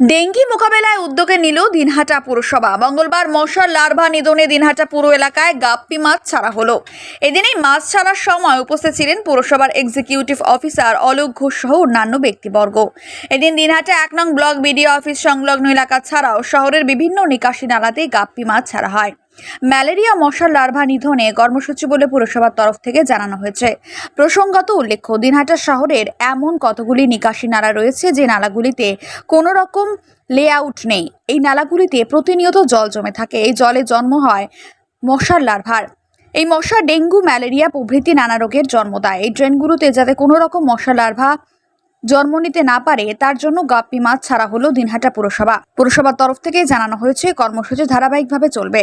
Dengue মোকাবেলায় উদ্যোগে নিল দিনহাটা পুরসভা। মঙ্গলবার মশার লার্ভা নিধনে দিনহাটা পুরো এলাকায় গাপ্পি মাছ ছাড়া হলো। এদিন এই মাছ ছাড়ার সময় উপস্থিত ছিলেন পুরসভার এক্সিকিউটিভ অফিসার অলোক ঘোষ সহ অন্যান্য ব্যক্তিবর্গ। এদিন দিনহাটা এক নং ব্লক বিডিও অফিস সংলগ্ন এলাকা ছাড়াও শহরের বিভিন্ন নিকাশি নালাতে গাপ্পি মাছ ছাড়া হয়। ম্যালেরিয়া, মশার লার্ভা নিধনে কর্মসূচি বলে পুরসভার তরফ থেকে জানানো হয়েছে। প্রসঙ্গত উল্লেখ্য দিনহাটা শহরের এমন কতগুলি নিকাশি নালা রয়েছে যে নালাগুলিতে কোনো রকম লেআউট নেই। এই নালাগুলিতে প্রতিনিয়ত জল জমে থাকে। এই জলে জন্ম হয় মশার লার্ভার। এই মশা ডেঙ্গু, ম্যালেরিয়া প্রভৃতি নানা রোগের জন্ম দেয়। এই ড্রেনগুলোতে যাতে কোনো রকম মশা লার্ভা জন্ম নিতে না পারে, তার জন্য গাপ্পি মাছ ছাড়া হলো দিনহাটা পুরসভা। পুরসভার তরফ থেকে জানানো হয়েছে, কর্মসূচি ধারাবাহিকভাবে চলবে।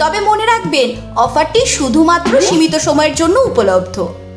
তবে মনে রাখবেন অফারটি শুধুমাত্র সীমিত সময়ের জন্য উপলব্ধ।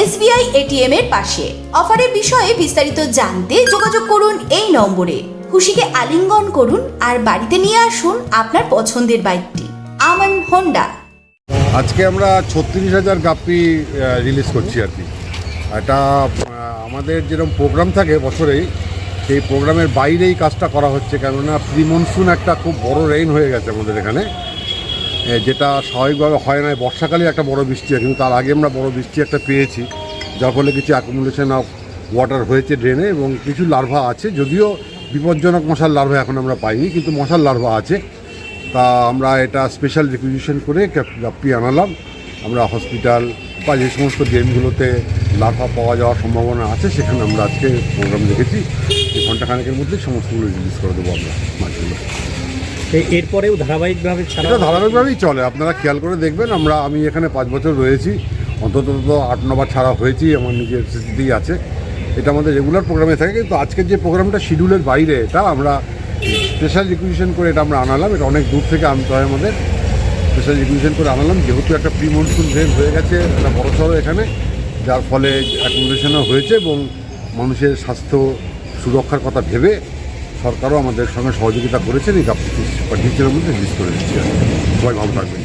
SBI, ATM এর পাশে। অফারের বিষয়ে বিস্তারিত জানতে যোগাযোগ করুন এই নম্বরে। খুশিকে আলিঙ্গন করুন আর বাড়িতে নিয়ে আসুন আপনার পছন্দের বাইকটি। আমান হোন্ডা। আজকে আমরা ছত্রিশ হাজার গাপ্পি রিলিজ করছি আর কি। এটা আমাদের যেরকম প্রোগ্রাম থাকে বছরেই, সেই প্রোগ্রামের বাইরেই কাজটা করা হচ্ছে। কেননা প্রি মনসুন একটা খুব বড় রেইন হয়ে গেছে আমাদের এখানে। যেটা স্বাভাবিকভাবে হয় না বর্ষাকালে একটা বড় বৃষ্টি হয়, কিন্তু তার আগে আমরা বড় বৃষ্টি একটা পেয়েছি, যার ফলে কিছু অ্যাকুমুলেশন অফ ওয়াটার হয়েছে ড্রেনে এবং কিছু লার্ভা আছে, যদিও বিপজ্জনক মশার লার্ভা এখন আমরা পাইনি, কিন্তু মশার লার্ভা আছে। তা আমরা এটা স্পেশাল রিকুইজিশন করে গাপ্পি আনালাম। আমরা হসপিটাল বা যে সমস্ত ড্রেনগুলোতে লার্ভা পাওয়া যাওয়ার সম্ভাবনা আছে, সেখানে আমরা আজকে প্রোগ্রাম এই ঘন্টাখানেকের মধ্যে সমস্তগুলো রিলিজ করে দেবো আমরা মাছগুলো এরপরেও ধারাবাহিকভাবে ছাড়া ধারাবাহিকভাবেই চলে। আপনারা খেয়াল করে দেখবেন, আমরা, আমি এখানে পাঁচ বছর রয়েছি। অন্তত তো আট নবার ছাড়া হয়েছি, আমার নিজের স্মৃতিতেই আছে। এটা আমাদের রেগুলার প্রোগ্রামে থাকে, কিন্তু আজকের যে প্রোগ্রামটা শিডিউলের বাইরে, এটা আমরা স্পেশাল রিকুইজিশন করে এটা আমরা আনালাম। এটা অনেক দূর থেকে আনতে হয় আমাদের। স্পেশাল রিকুইজিশন করে আনালাম। যেহেতু একটা প্রি মনসুন রেন হয়ে গেছে, একটা বড় সড়ো এখানে, যার ফলে অ্যাকোমোডেশনও হয়েছে এবং মানুষের স্বাস্থ্য সুরক্ষার কথা ভেবে সরকারও আমাদের সঙ্গে সহযোগিতা করেছেন, এই গাপ্পি পাঠিয়েছেন মধ্যে রিলিজ করে দিচ্ছি। সবাই ভালো থাকবেন